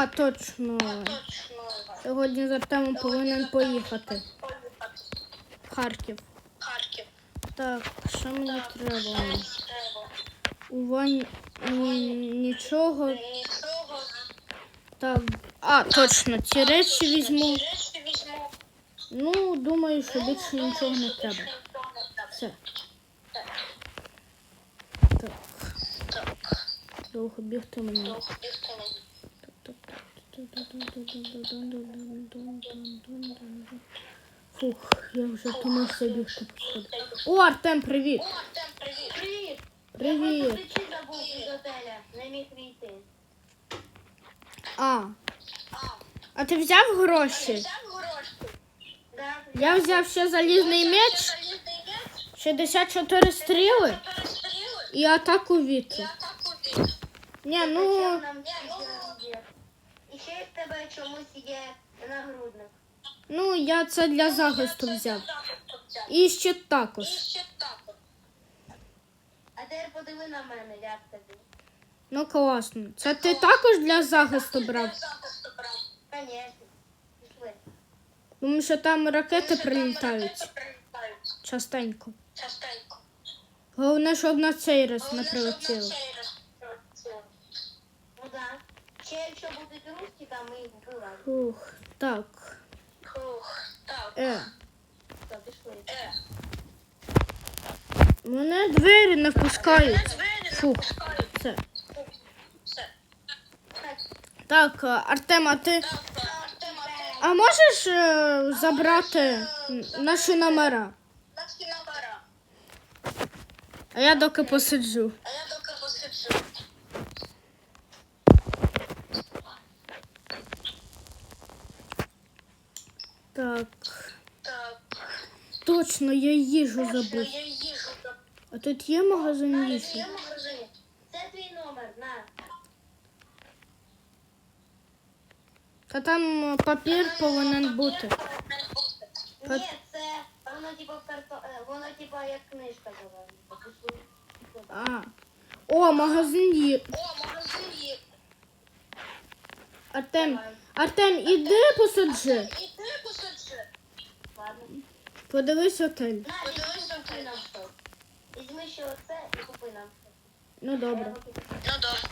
А, точно. Сьогодні з Артемом повинен поїхати. Харків. Так, що мені треба? У Вані нічого. Так. А, точно, ці речі візьму. Ну, думаю, що більше нічого не треба. Все. Так, довго бігти мені. Довго бігти. Фух, я вже втомився бігти по сходах. О, Артем, привіт! О, Артем, привіт. Привіт. Привіт! Ключі забув від готеля. Не міг війти. А, А, ти взяв гроші? взяв гроші? Да. Я взяв ще залізний меч, Залізний меч, 64 стріли і атаку вітру. Ні, ну нам є. І ще в тебе чомусь є нагрудник. Ну, я це для захисту взяв. І ще І також. ще так. А тепер подиви на мене, як тобі. Ну класно. Це ти також для захисту брав. Конечно. Пішли. Тому що там ракети прилітають частенько. Частенько. Головне, щоб на цей раз не прилетіло. Ну да. Ще якщо будуть русські, там ми їх вбиваємо. Фух, так. Фух, так. Е, Все, пішли. Е. мене двері не впускають. Двері Фух. Все. Все. Так, е, Артем, а ти. Артема, ти А можеш е, забрати м, наші номера? наші номера. А я доки посиджу. А я доки посиджу. Так. Так. Точно, я їжу забув. я їжу забув. А тут є магазин їжі? є магазин. Це твій номер, на. Та там е, папір повинен бути. Ні, це воно типа карто... е, воно типа як книжка була. А. О, магазин є. О, магазин є. Артем, Артем. Іди посаджи. Подивись отель. Подивись, купи нам щось. Візьми ще оце і купи нам. Ну добре. Ну добре.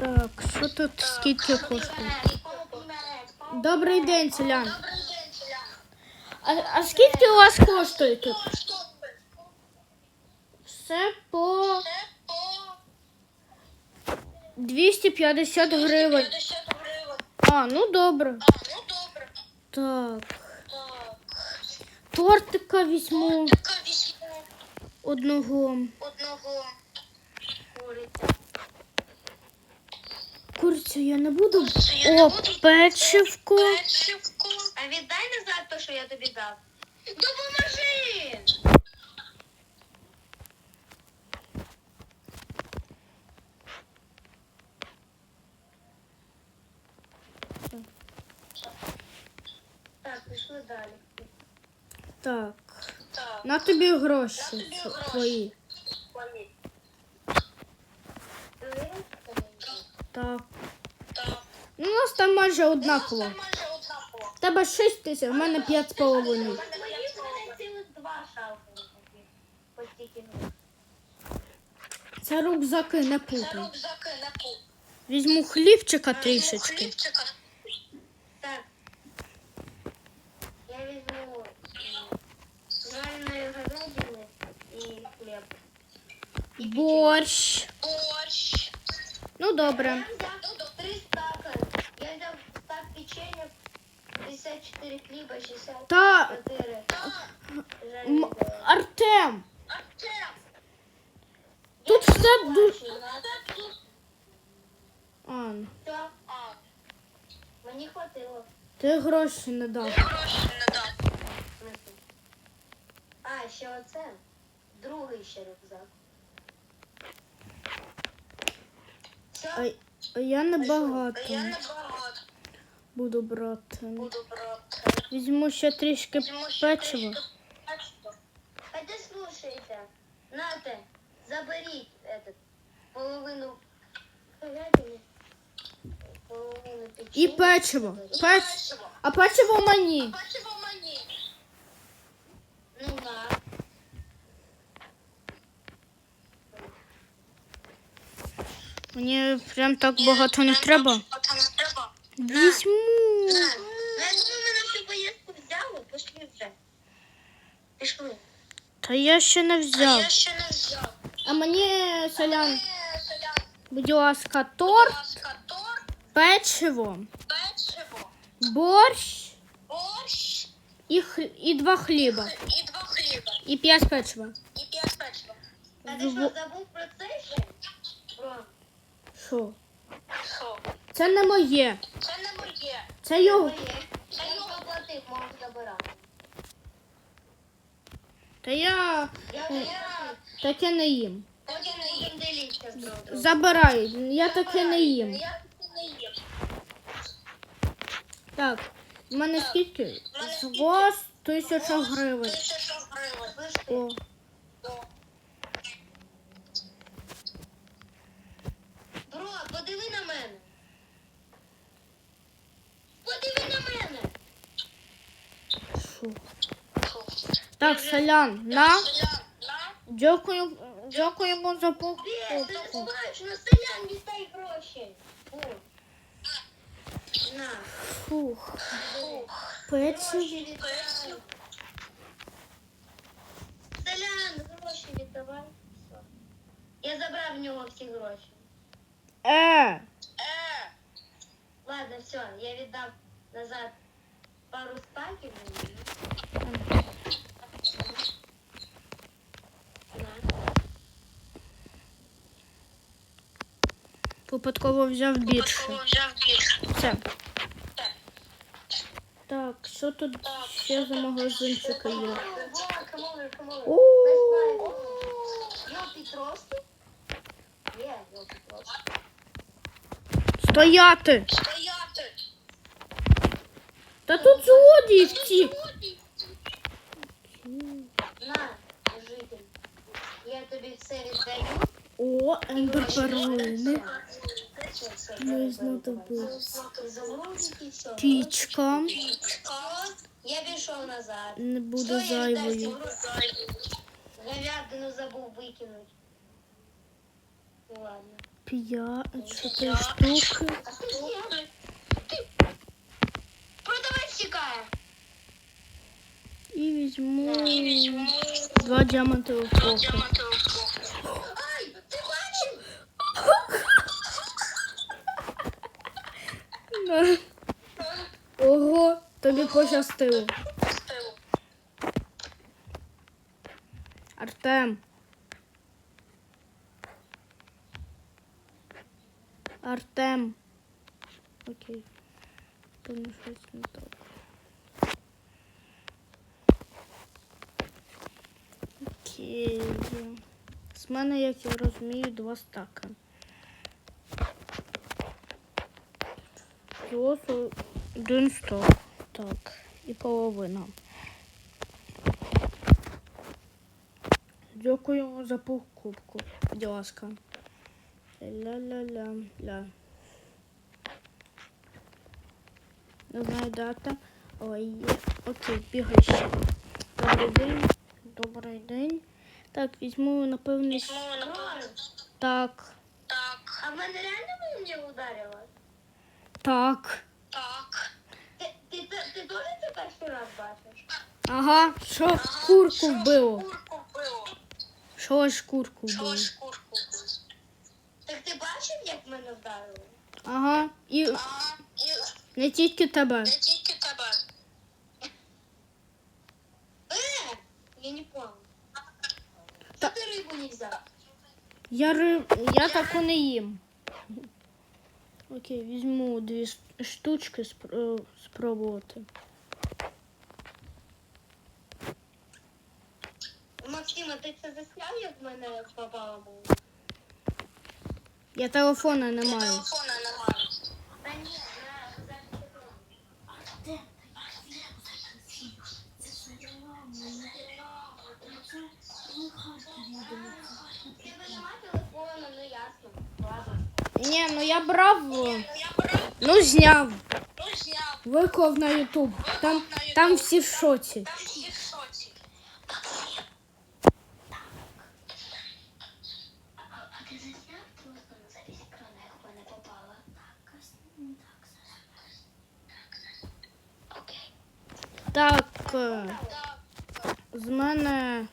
Так, що тут скільки коштує? Добрий день, селян. Добрий день, селян. А, а скільки у вас коштує тут? Все по Це по 250 гривень. 50. А, ну добре. А, ну добре. Так. Тортика візьму Така візьму одного. одного куриця. Курцю я не буду. я не О, буду. печивко. Печивку. А віддай назад те, що я тобі дав. Допоможи! Так, пішли далі. Так. Так. На тобі гроші На тобі гроші. твої. Пам'ять. Так. Так. Ну, у нас там майже однаково. В тебе 6 тисяч, в мене 5,5. Мої в мене цілих два шалки такі. По стільки грошей. Це рюкзаки, не путай. Візьму хлібчика трішечки. Борщ. Борщ. Ну добре. Я взяв три стака. Я взяв стак печенья, 54 хліба, 64 Та м, жареної говядини. Артем, Артем! тут все дуже. Бачу, на- А, ну, Все. А. Мені хватило. ти гроші не дав. Гроші не дав. А, ще оце. Другий ще рюкзак. А, а я не багато Я не багато буду брати. буду брати. Візьму ще трішки Візьму ще печива. печива. А ти слушайте. Нате, заберіть этот, половину половину І печиво. Печ... А печиво мені. Бачимо мені. Ну да. Мені прям так багато не треба. А не треба. Візьму. Ну, я думаю, ми на всю поїздку взяли, пішли вже. Пішли. Та я ще не взяв. ще не взяв. А мені, селян, Е, Солян, будь ласка, торт, ласка, торт, печиво, печиво, борщ борщ і, хл- і два хліба. і два хліба. І п'ять печива. І п'ять печива. А ти що, забув про це ще? Що? що? Це не моє. Це не моє. Це його. Це його оплатив, можеш забирати. Та я Я я таке не їм. потім не їм другом. Забирай, я таке не їм. Я таке не їм. Так, в мене скільки? З вас тисяча гривень. Тисяча гривень. О. подиви на мене. Подиви на мене. що? Так, селян, на. Дякую, дякуємо за Бє, ти покупку. знаєш, на селян дістай гроші. О. На. Фух, віддай. Селян, гроші віддавай. Я забрав в нього всі гроші. Е, Е. Ладно, все, я віддав назад пару стаків. випадково взяв більше. Все. Так, що тут ще за магазинчики є? О, Стояти! Стояти. Та тут злодії втік. На, житель. Я тобі все віддаю. О, ендерперлини. Не все. Пічка. Я пішов назад. Не всі зайвою. Говядину забув викинути. Ну ладно. П'ять, чотири штуки. Продавець тікає. І візьму два діамантових блоки. Ай, ти бачив? Ого, тобі пощастило. Артем. Артем. Окей. Певно, щось не так. Окей. З мене, як я розумію, два стака. Золото один сток. Так. І половина. Дякую за покупку. Будь ласка. Ля-ля-ля-ля. Не знаю дата. Ой, є. Окей, бігай ще. Добрий день. Добрий день. Так, візьму, напевно. щ- Так. Так. А в мене реально молния ударила? Так. Так. Ти, ти, ти, ти теж це перший раз бачиш? Ага, що курку вбило? Курку вбило. Що ж курку вбило? курку Так ти бачив, як мене вдарило? Ага, і Ага. І не тільки тебе. не тільки тебе. Е! Я не понял. Що ти рибу не взяв? Я риб... я таку не їм. Окей, візьму дві ш- штучки спро- спробувати. Максима, ти це засняв, як в мене попала мова? Я телефона не маю. Телефона немає. Та ні, на Ти нема телефону, ну ясно. Ладно. Ні, ну я брав. е, Ну, зняв. Виклав на Ютуб. Там, там всі в шоці. Так. е, З мене.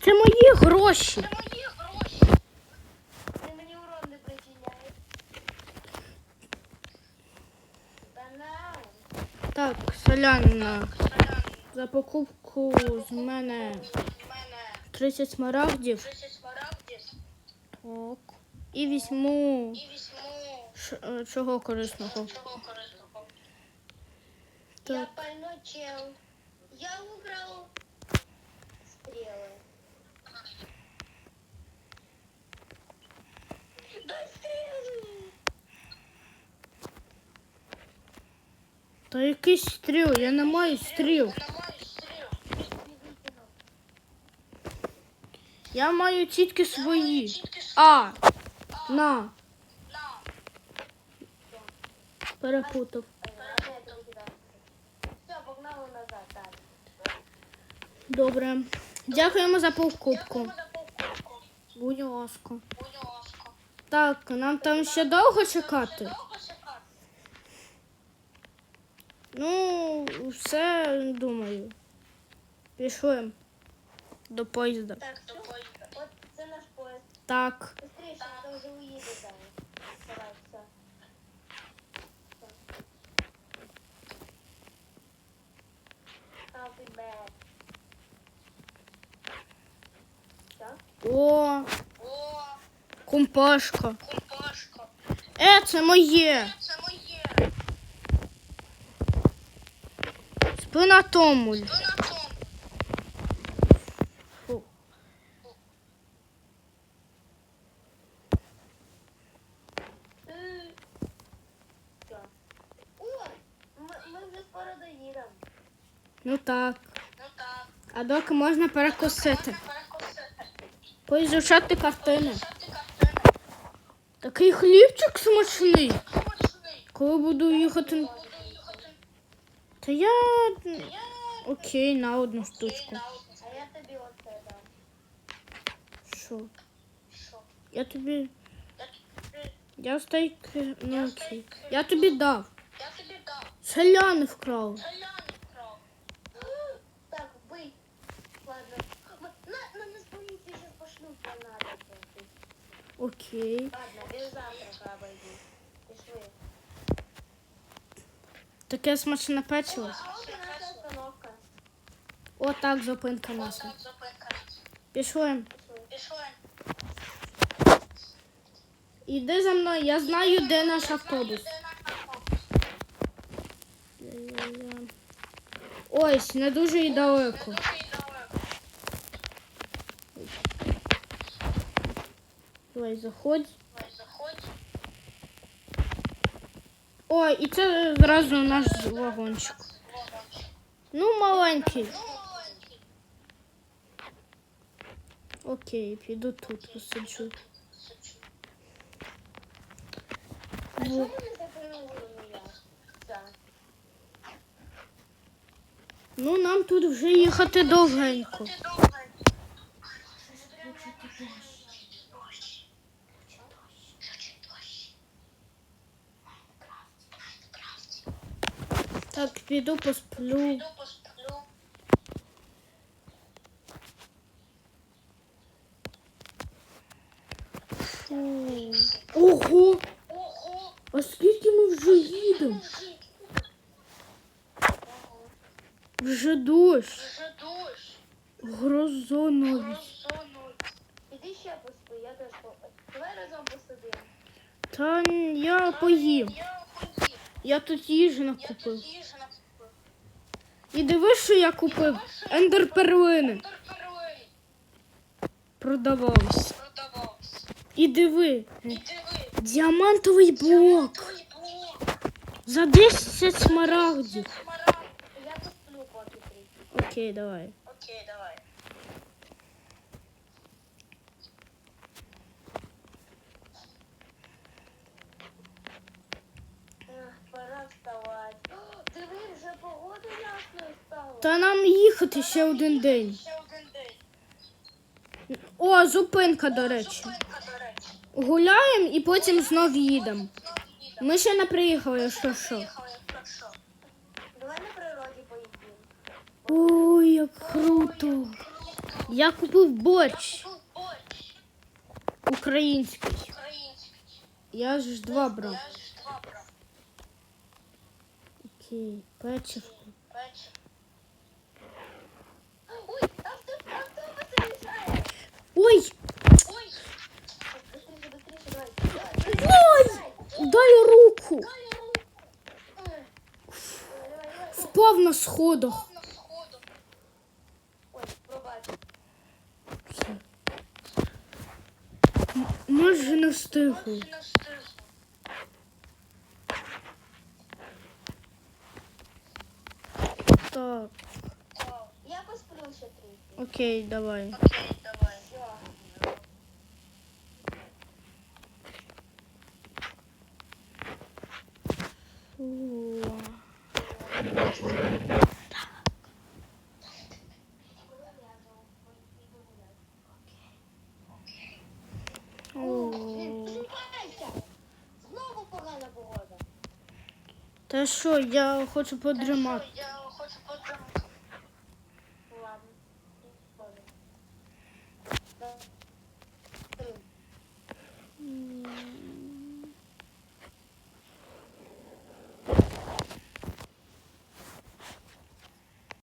Це мої гроші. Ти мені урон не причиняєш. Банан. Так, соляна. За покупку з мене 30 смарагдів. Так. І візьму ш- е, чого корисного. Я Так. пальну чел. Я украл стрелы. Дай стрелы! Та якийсь стріл, я не маю стріл. Не выкинул. Я маю тільки свої. А, на. Перепутав. Все, погнали назад. Добре. Дякуємо за покупку. Будь ласка. Так, нам там ще довго чекати. Ну, все думаю. Пішли до поїзда. Так, до поїзда. от це наш поїзд. Так. Быстрее, а то вже уїде зараз. Давай, все. I'll О! О, компашка. Е, це моє. Спина Томуль. Фу. Е. Все. О, ми, ми вже скоро доїдемо. Ну так. А доки можна перекусити. Поізучати картини. Такий хлібчик смачний. Коли буду їхати. Та я. Окей, на одну штучку. А я тобі оце дам. Що? Я тобі. Я стейк. Ну окей. Я тобі дав. Селяни вкрав. Так, бий. Ладно. На, на нас. Окей. Ладно, без завтрака обойди. Пішли. Таке смачне печиво. А от і наша остановка. О, так, зупинка наша. Пішли. Іди за мною, я знаю, де наш автобус. Ось, не дуже і далеко. Давай, заходь. Ой, і це зразу наш вагончик. Ну, маленький. Окей, піду тут мене? Так. Ну, нам тут вже їхати довгенько. Так, піду посплю. Фу. Ого! А скільки ми вже їдемо? Вже дощ. Гроза навіть. Іди ще поспи, я теж поспи. Давай разом посидимо. Та я поїм. Я тут їжі накупив. І дивись, що я купив. ендерперлини. Продавався. І диви. Діамантовий блок. За 10 смарагдів. Окей, давай. Окей, давай. Та нам їхати ще один день. О, зупинка, до речі. Гуляємо і потім знов їдемо. Ми ще не приїхали, що що. Давай на природі поїдемо. Ой, як круто. Я купив борщ український. Я ж два брав. Окей, печивко. Ой, авто, автобус. Ой, Ой. Ой, дай руку. Впав на сходах. На сходу. Ой, пробач. Все. М- Майже не встигли. Не встигла. Так, Я посплю ще трохи. Окей, давай. Окей, давай. Фу. Та що, я хочу подрімати.